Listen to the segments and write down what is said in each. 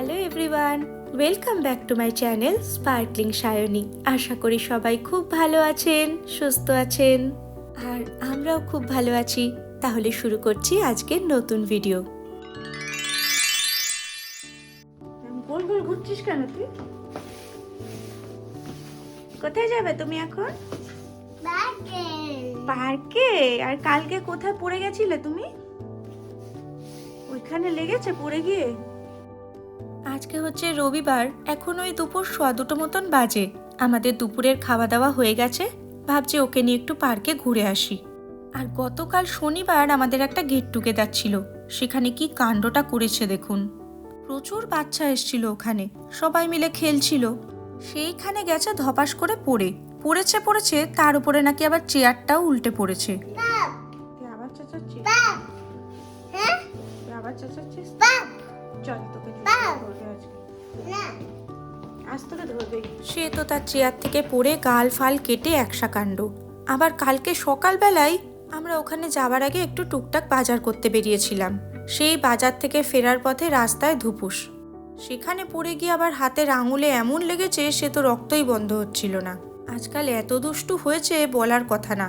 Hello everyone welcome back to my channel sparkling Sayani আশা করি সবাই খুব ভালো আছেন সুস্থ আছেন। আর আমরাও খুব ভালো আছি। তাহলে শুরু করছি আজকের নতুন ভিডিও গোল গোল ঘুরছিস কেন তুই? কোথায় যাবে তুমি এখন? পার্কে? আর কালকে কোথায় পড়ে গেছিলে তুমি? ওইখানে লেগেছে পড়ে গিয়ে? আজকে হচ্ছে রবিবার এখন ওই দুপুর সোয়া দুটো মতন বাজে। আমাদের দুপুরের খাওয়া দাওয়া হয়ে গেছে ভাবছি ওকে নিয়ে একটু পার্কে ঘুরে আসি। আর গতকাল শনিবার আমাদের একটা গেট টুগেদার ছিল সেখানে কি কাণ্ডটা করেছে দেখুন। প্রচুর বাচ্চা এসছিল ওখানে সবাই মিলে খেলছিল। সেইখানে গেছে ধপাস করে পড়ে পড়েছে পড়েছে তার উপরে নাকি আবার চেয়ারটাও উল্টে পড়েছে। আবার চেঁচাচ্ছিস? আবার চেঁচাচ্ছিস? চল তোকে ধরবে আজকে। আজ তোকে ধরবে সে তো তার চেয়ার থেকে পড়ে গাল ফাল কেটে একসা কাণ্ড। আবার কালকে সকালবেলায় আমরা ওখানে যাবার আগে একটু টুকটাক বাজার করতে বেরিয়েছিলাম। সেই বাজার থেকে ফেরার পথে রাস্তায় ধুপুস। সেখানে পড়ে গিয়ে আবার হাতের আঙুলে এমন লেগেছে সে তো রক্তই বন্ধ হচ্ছিল না। আজকাল এত দুষ্টু হয়েছে বলার কথা না।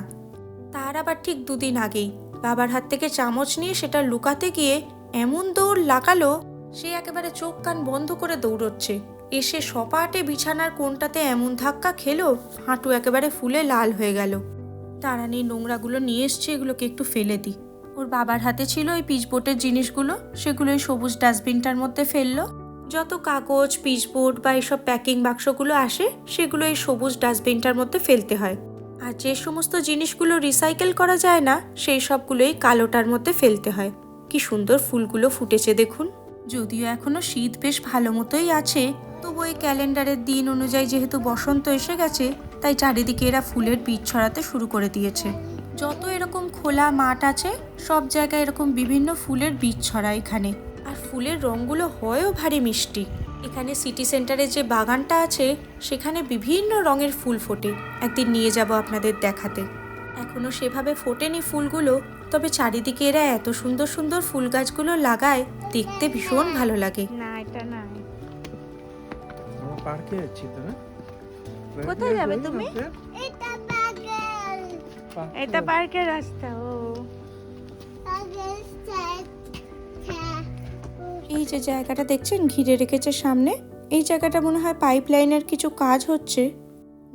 তার আবার ঠিক দুদিন আগেই বাবার হাত থেকে চামচ নিয়ে সেটা লুকাতে গিয়ে এমন দৌড় লাগালো সে একেবারে চোখ কান বন্ধ করে দৌড়চ্ছে। এসে সপাটে বিছানার কোনটাতে এমন ধাক্কা খেলো, হাঁটু একেবারে ফুলে লাল হয়ে গেল। তারানি নোংরাগুলো নিয়ে এসছে, এগুলোকে একটু ফেলে দিই। ওর বাবার হাতে ছিল ওই পিচবোর্ডের জিনিসগুলো, সেগুলো ওই সবুজ ডাস্টবিনটার মধ্যে ফেলল। যত কাগজ, পিচবোর্ড বা এইসব প্যাকিং বাক্সগুলো আসে, সেগুলো এই সবুজ ডাস্টবিনটার মধ্যে ফেলতে হয়। আর যে সমস্ত জিনিসগুলো রিসাইকেল করা যায় না, সেই সবগুলোই কালোটার মধ্যে ফেলতে হয়। কি সুন্দর ফুলগুলো ফুটেছে দেখুন। যদিও এখনও শীত বেশ ভালো মতোই আছে, তবু এই ক্যালেন্ডারের দিন অনুযায়ী যেহেতু বসন্ত এসে গেছে, তাই চারিদিকে এরা ফুলের বীজ ছড়াতে শুরু করে দিয়েছে। যত এরকম খোলা মাঠ আছে, সব জায়গায় এরকম বিভিন্ন ফুলের বীজ ছড়া এখানে। আর ফুলের রঙগুলো হয়ও ভারী মিষ্টি। এখানে সিটি সেন্টারে যে বাগানটা আছে, সেখানে বিভিন্ন রঙের ফুল ফোটে। একদিন নিয়ে যাব আপনাদের দেখাতে। এখনও সেভাবে ফোটেনি ফুলগুলো তবে চারিদিকে এরা এত সুন্দর সুন্দর ফুল গাছগুলো লাগায় দেখতে ভীষণ ভালো লাগে। না এটা না। পার্কে যাচ্ছি তো না? কোথায় যাবে তুমি? এটা পার্কের রাস্তা ও। এই যে জায়গাটা দেখছেন ঘিরে রেখেছে সামনে? এই জায়গাটা মনে হয় পাইপ লাইনের কিছু কাজ হচ্ছে।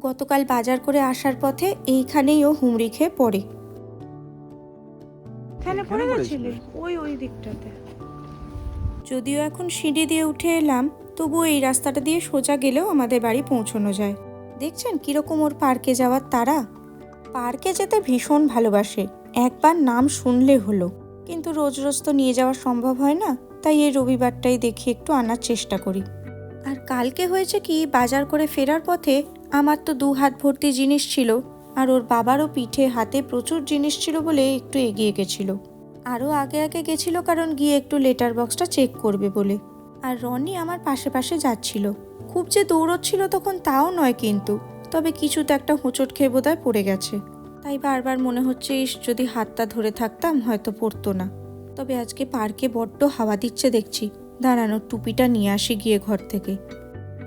গতকাল বাজার করে আসার পথে এইখানেই ও হুমড়ি খেয়ে পড়ে। পড়ে? ওই ওই দিকটাতে। যদিও এখন সিঁড়ি দিয়ে উঠে এলাম তবুও এই রাস্তাটা দিয়ে সোজা গেলেও আমাদের বাড়ি পৌঁছানো যায়। দেখছেন কীরকম ওর পার্কে যাওয়ার তারা? পার্কে যেতে ভীষণ ভালোবাসে একবার নাম শুনলে হলো। কিন্তু রোজ রোজ তো নিয়ে যাওয়া সম্ভব হয় না তাই এই রবিবারটাই দেখি একটু আনার চেষ্টা করি। আর কালকে হয়েছে কি বাজার করে ফেরার পথে আমার তো দু হাত ভর্তি জিনিস ছিল আর ওর বাবারও পিঠে হাতে প্রচুর জিনিস ছিল বলে একটু এগিয়ে গেছিল। আরও আগে আগে গেছিল কারণ গিয়ে একটু লেটার বক্সটা চেক করবে বলে। আর রনি আমার পাশে পাশে যাচ্ছিল। খুব যে দৌড়চ্ছিল তখন তাও নয় কিন্তু, তবে কিছু তো একটা হোঁচট খেয়ে বোধহয় পড়ে গেছে। তাই বারবার মনে হচ্ছে, ইস, যদি হাতটা ধরে থাকতাম, হয়তো পড়তো না। তবে আজকে পার্কে বড্ড হাওয়া দিচ্ছে দেখছি। দাঁড়ানোর টুপিটা নিয়ে আসি গিয়ে ঘর থেকে।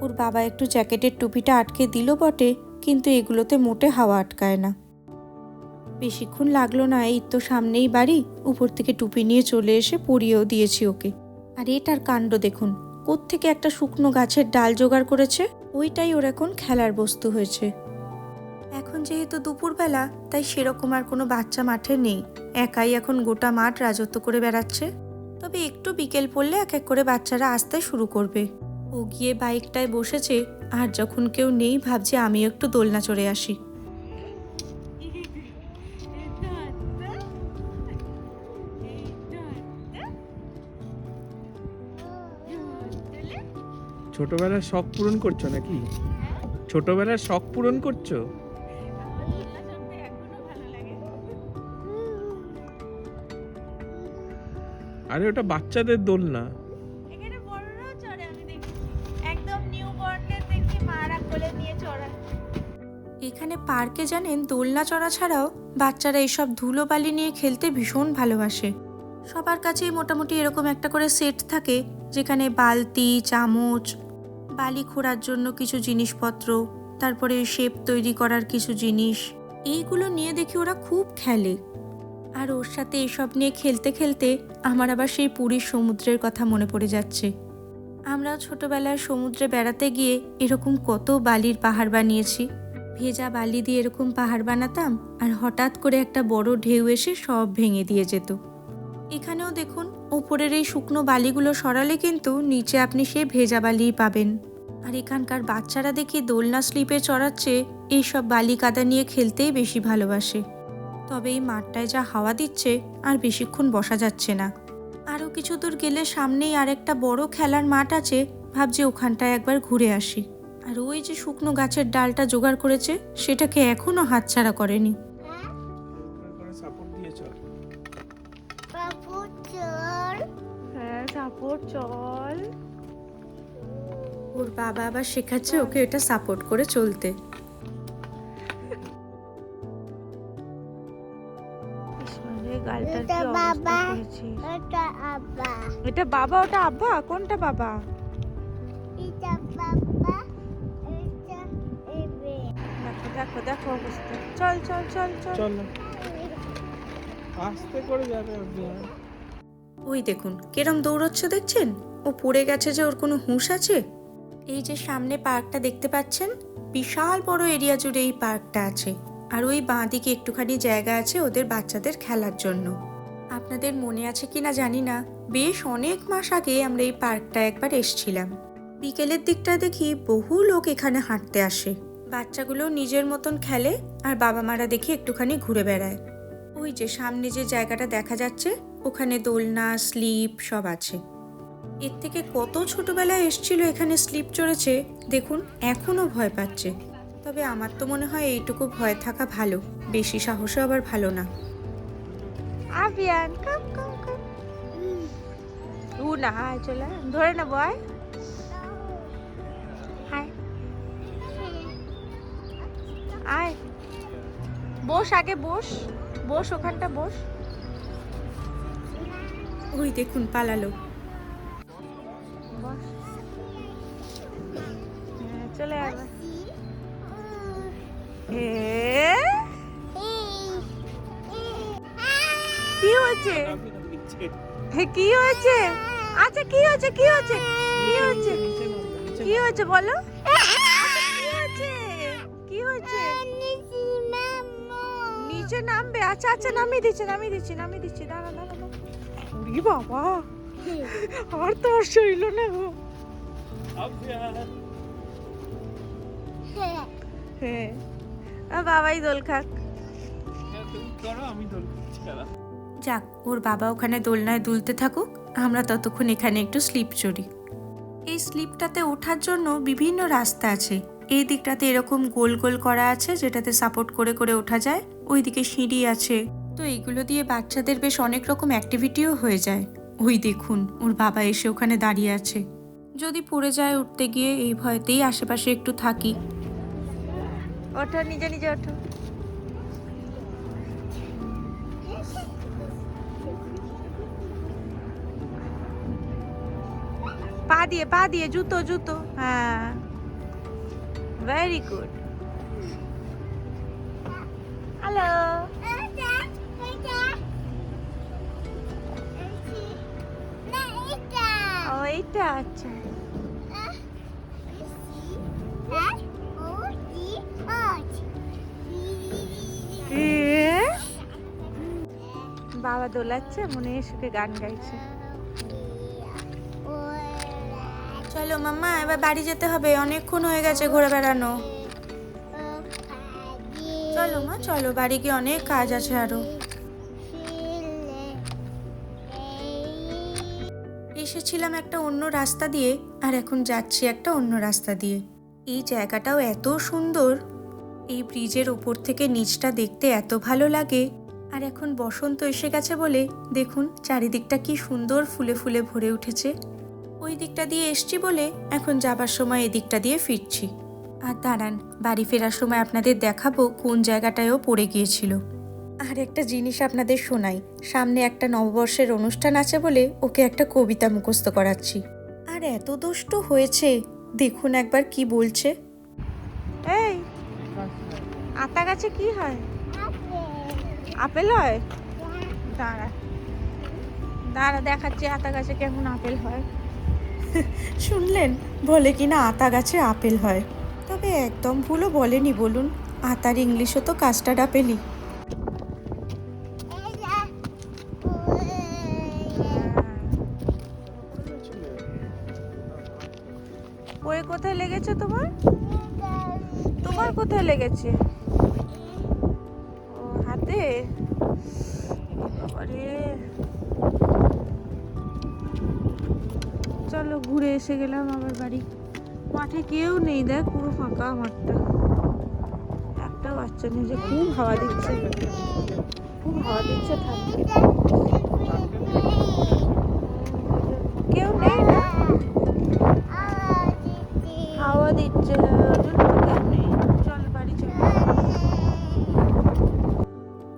ওর বাবা একটু জ্যাকেটের টুপিটা আটকে দিল বটে কিন্তু এগুলোতে মোটে হাওয়া আটকায় না। বেশিক্ষণ লাগল না, এই তো সামনেই বাড়ি। উপর থেকে টুপি নিয়ে চলে এসে পরিয়েও দিয়েছি ওকে। আর, এটার কাণ্ড দেখুন। কোত্থেকে একটা শুকনো গাছের ডাল জোগাড় করেছে? ওইটাই ওর এখন খেলার বস্তু হয়েছে। এখন যেহেতু দুপুরবেলা, তাই সেরকম আর কোনো বাচ্চা মাঠে নেই। একাই এখন গোটা মাঠ রাজত্ব করে বেড়াচ্ছে। তবে একটু বিকেল পড়লে এক এক করে বাচ্চারা আসতে শুরু করবে। ও গিয়ে বাইকটায় বসেছে, আর যখন কেউ নেই ভাবছে আমি একটু দোলনা চড়ে আসি। ছোটবেলার শখ পূরণ করছ নাকি? ছোটবেলার শখ পূরণ করছ? আরে ওটা বাচ্চাদের দোল পার্কে জানেন দোলনা চড়া ছাড়াও বাচ্চারা এইসব ধুলোবালি নিয়ে খেলতে ভীষণ ভালোবাসে। সবার কাছেই মোটামুটি এরকম একটা করে সেট থাকে, যেখানে বালতি, চামচ, বালি খোঁড়ার জন্য কিছু জিনিসপত্র, তারপরে শেপ তৈরি করার কিছু জিনিস, এইগুলো নিয়ে দেখি ওরা খুব খেলে। আর ওর সাথে এসব নিয়ে খেলতে খেলতে আমার আবার সেই পুরীর সমুদ্রের কথা মনে পড়ে যাচ্ছে। আমরা ছোটবেলায় সমুদ্রে বেড়াতে গিয়ে এরকম কত বালির পাহাড় বানিয়েছি। ভেজা বালি দিয়ে এরকম পাহাড় বানাতাম আর হঠাৎ করে একটা বড় ঢেউ এসে সব ভেঙে দিয়ে যেত। এখানেও দেখুন, উপরের এই শুকনো বালিগুলো সরালে কিন্তু নিচে আপনি সেই ভেজা বালিই পাবেন। আর এখানকার বাচ্চারা দেখি দোলনা স্লিপে চড়াচ্ছে, এইসব বালি কাদা নিয়ে খেলতেই বেশি ভালোবাসে। তবে এই মাঠটায় যা হাওয়া দিচ্ছে আর বেশিক্ষণ বসা যাচ্ছে না। আরও কিছু দূর গেলে সামনেই আরেকটা বড় খেলার মাঠ আছে, ভাবছি ওখানটায় একবার ঘুরে আসি। আর ওই যে শুকনো গাছের ডালটা জোগাড় করেছে সেটাকে এখনও হাতছাড়া করেনি। চল। হ্যাঁ ওর বাবা আবার শেখাচ্ছে ওকে এটা সাপোর্ট করে চলতে। আব্বা। এটা বাবা ওটা আব্বা? কোনটা বাবা? দেখো দেখো অবস্থা। চল চল চল চল। চল। আস্তে করে যাবে ওই দেখুন কেরম দৌড়চ্ছে দেখছেন? ও পড়ে গেছে যে ওর কোনো হুঁশ আছে? এই যে সামনে পার্কটা দেখতে পাচ্ছেন বিশাল বড় এরিয়া জুড়ে এই পার্কটা আছে। আর ওই বাঁ দিকে একটুখানি জায়গা আছে ওদের বাচ্চাদের খেলার জন্য। আপনাদের মনে আছে কিনা জানি না। বেশ অনেক মাস আগে আমরা এই পার্কটা একবার এসছিলাম। বিকেলের দিকটা দেখি বহু লোক এখানে হাঁটতে আসে। বাচ্চাগুলো নিজের মতন খেলে আর বাবা মারা দেখি একটুখানি ঘুরে বেড়ায়। ওই যে সামনে যে জায়গাটা দেখা যাচ্ছে, ওখানে দোলনা, স্লিপ সব আছে। এর থেকে কত ছোটবেলায় এসছিল এখানে স্লিপ চড়েছে, দেখুন, এখনও ভয় পাচ্ছে। তবে আমার তো মনে হয় এইটুকু ভয় থাকা ভালো, বেশি সাহসও আবার ভালো না। আবিয়ান কাম কাম কাম। উ না চলে ধরে নেব আয় আয়। বস আগে বস। বস ওখানটা বস। ওই দেখুন পালালো। হ্যাঁ, চলে। এ? কি হয়েছে? হে, কি হয়েছে? আচ্ছা কি হয়েছে? কি হয়েছে? কি হয়েছে? কি হয়েছে বলো? নিচে নামবে। আচ্ছা আচ্ছা নামিয়ে দিচ্ছি নামিয়ে দিচ্ছি নামিয়ে দিচ্ছি। দাঁড়া দাঁড়া দাঁড়া। ওরে বাবা! আর তো আর শরীর না গো। হ্যাঁ। বাবাই দোল খাক। আমি দোল যাক ওর বাবা ওখানে দোলনায় দুলতে থাকুক আমরা ততক্ষণ এখানে একটু স্লিপ চড়ি। এই স্লিপটাতে ওঠার জন্য বিভিন্ন রাস্তা আছে। এই দিকটাতে এরকম গোল গোল করা আছে যেটাতে সাপোর্ট করে করে ওঠা যায়। ওইদিকে সিঁড়ি আছে। তো এইগুলো দিয়ে বাচ্চাদের বেশ অনেক রকম অ্যাক্টিভিটিও হয়ে যায়। ওই দেখুন, ওর বাবা এসে ওখানে দাঁড়িয়ে আছে। যদি পড়ে যায় উঠতে গিয়ে, এই ভয়তেই আশেপাশে একটু থাকি। ওঠো, নিজে নিজে ওঠো। পা দিয়ে পা দিয়ে, জুতো জুতো। হ্যাঁ। ভেরি গুড হ্যালো ও এইটা আচ্ছা বাবা দোলাচ্ছে মনে সুখে গান গাইছে। চলো মাম্মা এবার বাড়ি যেতে হবে। অনেকক্ষণ হয়ে গেছে ঘুরে বেড়ানো। চলো মা, চলো বাড়ি গিয়ে অনেক কাজ আছে আরও। এসেছিলাম একটা অন্য রাস্তা দিয়ে, আর এখন যাচ্ছি একটা অন্য রাস্তা দিয়ে। এই জায়গাটাও এত সুন্দর। এই ব্রিজের ওপর থেকে নিচটা দেখতে এত ভালো লাগে। আর এখন বসন্ত এসে গেছে বলে, দেখুন চারিদিকটা কি সুন্দর ফুলে ফুলে ভরে উঠেছে। ওই দিকটা দিয়ে এসছি বলে, এখন যাবার সময় এদিকটা দিয়ে ফিরছি। আর দাঁড়ান বাড়ি ফেরার সময় আপনাদের দেখাবো কোন জায়গাটায়ও পড়ে গিয়েছিল। আর একটা জিনিস আপনাদের শোনাই সামনে একটা নববর্ষের অনুষ্ঠান আছে বলে ওকে একটা কবিতা মুখস্থ করাচ্ছি। আর এত দুষ্ট হয়েছে দেখুন একবার কি বলছে। এই আতা গাছে কি হয়? আপেল হয়? দাঁড়া দাঁড়া দেখাচ্ছি আতা গাছে কেমন আপেল হয়। শুনলেন বলে কিনা আতা গাছে আপেল হয়। তবে একদম ভুলও বলেনি বলুন। আতার ইংলিশও তো কাস্টার্ড আপেলই ওই কোথায় লেগেছে তোমার? তোমার কোথায় লেগেছে? ও, হাতে? চলো, ঘুরে এসে গেলাম আমার বাড়ি। মাঠে কেউ নেই, দেখ পুরো ফাঁকা মাঠটা। একটা বাচ্চা নেই যে খুব হাওয়া দিচ্ছে। খুব হাওয়া দিচ্ছে থাকবে কেউ নেই না? হাওয়া দিচ্ছে।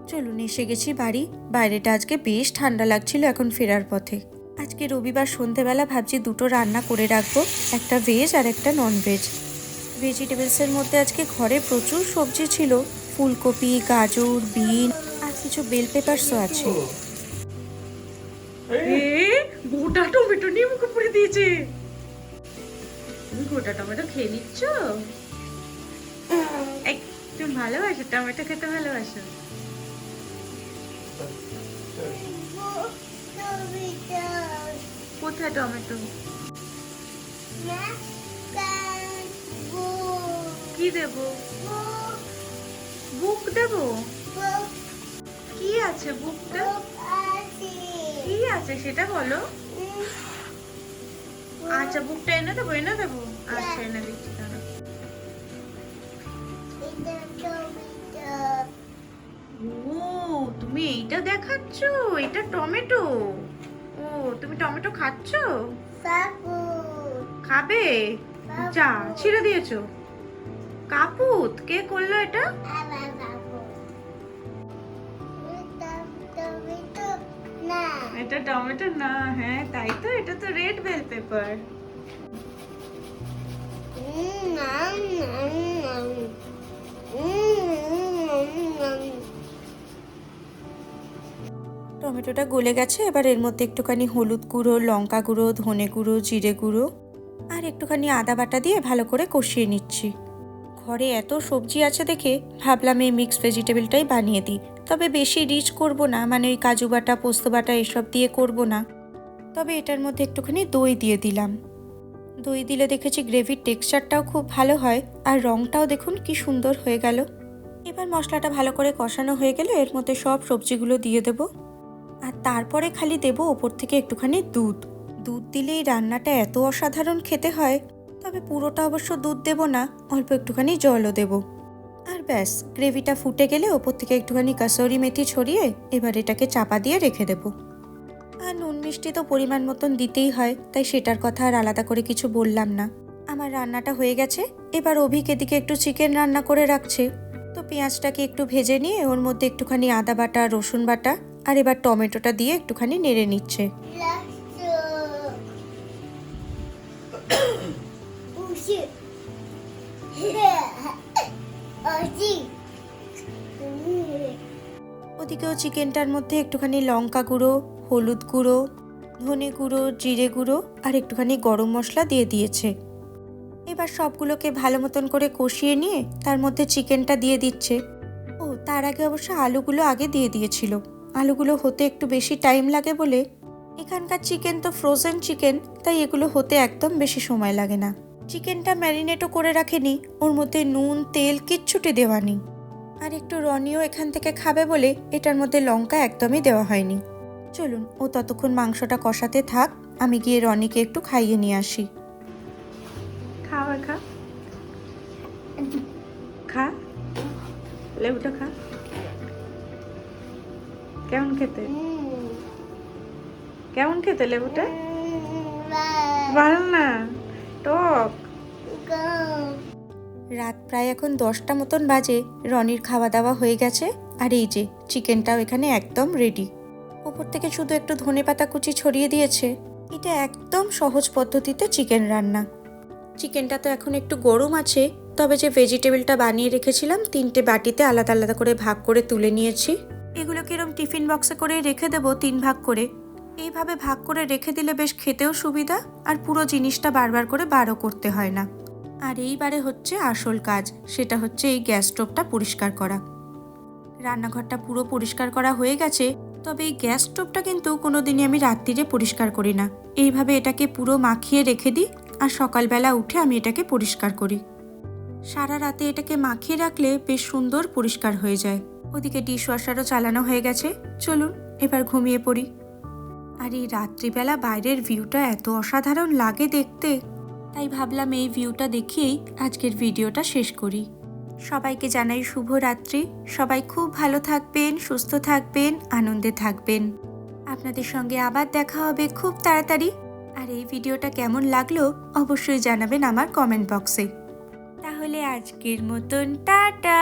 চলুন, এসে গেছি বাড়ি। বাইরেটা আজকে বেশ ঠান্ডা লাগছিল, এখন ফেরার পথে। আজকে রবিবার সন্ধেবেলা ভাবছি দুটো রান্না করে রাখব, একটা ভেজ আর একটা নন ভেজ ভেজিটেবলসের মধ্যে আজকে ঘরে প্রচুর সবজি ছিল, ফুলকপি, গাজর, বিন আর কিছু বেল পেপারসও আছে। টমেটো নিয়ে দিয়েছে। তুমি গোটা টমেটো খেয়ে ভালোবাসো, টমেটো খেতে ভালোবাসো। কোথায় টমেটো? কি দেব? বুক দেব? কি আছে বুকটা? কি আছে সেটা বলো। আচ্ছা বুকটা এনে দেবো এনে দেবো। আচ্ছা এনে দিচ্ছি। এইটা দেখাচ্ছ? এটা টমেটো। ও তুমি টমেটো খাচ্ছ? খাবে? যা ছিঁড়ে দিয়েছ। কাপুত কে করল এটা? এটা টমেটো না হ্যাঁ তাই তো এটা তো রেড বেল পেপার টমেটোটা গলে গেছে, এবার এর মধ্যে একটুখানি হলুদ গুঁড়ো, লঙ্কা গুঁড়ো, ধনে গুঁড়ো, জিরে গুঁড়ো আর একটুখানি আদা বাটা দিয়ে ভালো করে কষিয়ে নিচ্ছি। ঘরে এত সবজি আছে দেখে ভাবলাম এই মিক্স ভেজিটেবলটাই বানিয়ে দিই। তবে বেশি রিচ করব না মানে ওই কাজু বাটা, পোস্ত বাটা এসব দিয়ে করব না। তবে এটার মধ্যে একটুখানি দই দিয়ে দিলাম। দই দিলে দেখেছি গ্রেভির টেক্সচারটাও খুব ভালো হয় আর রঙটাও দেখুন কি সুন্দর হয়ে গেল। এবার মশলাটা ভালো করে কষানো হয়ে গেলে এর মধ্যে সব সবজিগুলো দিয়ে দেবো। আর তারপরে খালি দেবো ওপর থেকে একটুখানি দুধ। দুধ দিলে এই রান্নাটা এত অসাধারণ খেতে হয়, তবে পুরোটা অবশ্য দুধ দেবো না, অল্প একটুখানি জলও দেবো। আর ব্যাস, গ্রেভিটা ফুটে গেলে ওপর থেকে একটুখানি কাসৌরি মেথি ছড়িয়ে এবার এটাকে চাপা দিয়ে রেখে দেবো। আর নুন মিষ্টি তো পরিমাণ মতন দিতেই হয়, তাই সেটার কথা আর আলাদা করে কিছু বললাম না। আমার রান্নাটা হয়ে গেছে, এবার অভিক এদিকে একটু চিকেন রান্না করে রাখছে। তো পেঁয়াজটাকে একটু ভেজে নিয়ে ওর মধ্যে একটুখানি আদা বাটা, রসুন বাটা আর এবার টমেটোটা দিয়ে একটুখানি নেড়ে নিচ্ছে। ওদিকেও চিকেনটার মধ্যে একটুখানি লঙ্কা গুঁড়ো, হলুদ গুঁড়ো, ধনে গুঁড়ো, জিরে গুঁড়ো আর একটুখানি গরম মশলা দিয়ে দিয়েছে। এবার সবগুলোকে ভালো মতন করে কষিয়ে নিয়ে তার মধ্যে চিকেনটা দিয়ে দিচ্ছে। ও, তার আগে অবশ্য আলুগুলো আগে দিয়ে দিয়েছিল। আলুগুলো হতে একটু বেশি টাইম লাগে বলে এখানকার চিকেন তো ফ্রোজেন চিকেন, তাই এগুলো হতে একদম বেশি সময় লাগে না। চিকেনটা ম্যারিনেটও করে রাখেনি, ওর মধ্যে নুন, তেল কিচ্ছুটি দেওয়া নেই। আর একটু রনিও এখান থেকে খাবে বলে এটার মধ্যে লঙ্কা একদমই দেওয়া হয়নি। চলুন, ও ততক্ষণ মাংসটা কষাতে থাক, আমি গিয়ে রনিকে একটু খাইয়ে নিয়ে আসি। খা। খা। লেবুটা খা। কেমন খেতে? কেমন খেতে লেবুটা? ভালো না। টক। রাত প্রায় এখন দশটা মতন বাজে, রনির খাওয়া দাওয়া হয়ে গেছে, আর এই যে, চিকেনটাও এখানে একদম রেডি ওপর থেকে শুধু একটু ধনে পাতা কুচি ছড়িয়ে দিয়েছে। এটা একদম সহজ পদ্ধতিতে চিকেন রান্না। চিকেনটা তো এখন একটু গরম আছে, তবে যে ভেজিটেবলটা বানিয়ে রেখেছিলাম, তিনটে বাটিতে আলাদা আলাদা করে ভাগ করে তুলে নিয়েছি। এগুলোকে এরম টিফিন বক্সে করে রেখে দেবো তিন ভাগ করে? এইভাবে ভাগ করে রেখে দিলে বেশ খেতেও সুবিধা, আর পুরো জিনিসটা বারবার করে বারো করতে হয় না। আর এইবারে হচ্ছে আসল কাজ, সেটা হচ্ছে এই গ্যাস স্টোভটা পরিষ্কার করা। রান্নাঘরটা পুরো পরিষ্কার করা হয়ে গেছে, তবে এই গ্যাস স্টোভটা কিন্তু কোনোদিনই আমি রাত্রিরে পরিষ্কার করি না। এইভাবে এটাকে পুরো মাখিয়ে রেখে দিই, আর সকালবেলা উঠে আমি এটাকে পরিষ্কার করি। সারা রাতে এটাকে মাখিয়ে রাখলে বেশ সুন্দর পরিষ্কার হয়ে যায়। ওদিকে ডিশ ওয়াশারও চালানো হয়ে গেছে। চলুন, এবার ঘুমিয়ে পড়ি। আর এই রাত্রিবেলা বাইরের ভিউটা এত অসাধারণ লাগে দেখতে। তাই ভাবলাম এই ভিউটা দেখিয়েই আজকের ভিডিওটা শেষ করি। সবাইকে জানাই শুভ রাত্রি সবাই খুব ভালো থাকবেন, সুস্থ থাকবেন, আনন্দে থাকবেন। আপনাদের সঙ্গে আবার দেখা হবে খুব তাড়াতাড়ি। আর এই ভিডিওটা কেমন লাগল অবশ্যই জানাবেন আমার কমেন্ট বক্সে। তাহলে আজকের মতন টাটা!